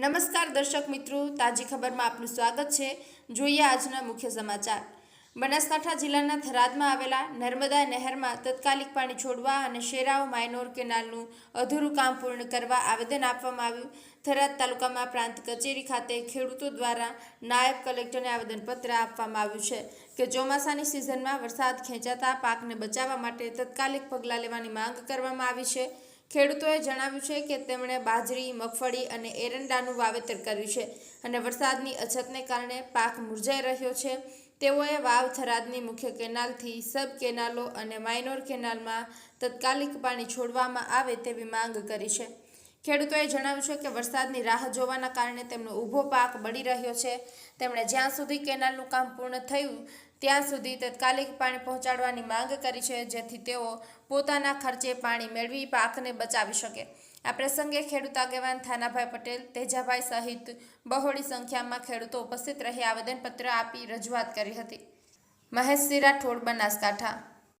દર્શક મિત્રો, તાજી ખબરમાં આપનું સ્વાગત છે. જોઈએ આજના મુખ્ય સમાચાર. બનાસકાંઠા જિલ્લાના થરાદમાં આવેલા નર્મદા નહેરમાં તત્કાલિક પાણી છોડવા અને શેરાવ માઇનોર કેનાલનું અધૂરું કામ પૂર્ણ કરવા આવેદન આપવામાં આવ્યું. થરાદ તાલુકામાં પ્રાંત કચેરી ખાતે ખેડૂતો દ્વારા નાયબ કલેક્ટરને આવેદનપત્ર આપવામાં આવ્યું છે કે ચોમાસાની સિઝનમાં વરસાદ ખેંચાતા પાકને બચાવવા માટે તત્કાલિક પગલાં લેવાની માંગ કરવામાં આવી છે. ખેડૂતોએ જણાવ્યું છે કે તેમણે બાજરી, મગફળી અને એરંડાનું વાવેતર કર્યું છે અને વરસાદની અછતને કારણે પાક મુરઝાઈ રહ્યો છે. તેઓએ વાવ થરાદની મુખ્ય કેનાલથી સબ કેનાલો અને માઇનોર કેનાલમાં તત્કાલિક પાણી છોડવામાં આવે તેવી માંગ કરી છે. ખેડૂતોએ જણાવ્યું છે કે વરસાદની રાહ જોવાના કારણે તેમનો ઊભો પાક બળી રહ્યો છે. તેમણે જ્યાં સુધી કેનાલનું કામ પૂર્ણ થયું, ત્યાં સુધી તાત્કાલિક પાણી પહોંચાડવાની માંગ કરી છે, જેથી તેઓ પોતાના ખર્ચે પાણી મેળવી પાકને બચાવી શકે. આ પ્રસંગે ખેડૂત આગેવાન થાનાભાઈ પટેલ, તેજાભાઈ સહિત બહોળી સંખ્યામાં ખેડૂતો ઉપસ્થિત રહી આવેદનપત્ર આપી રજૂઆત કરી હતી. મહેશ સિરા રાઠોડ બનાસકાંઠા.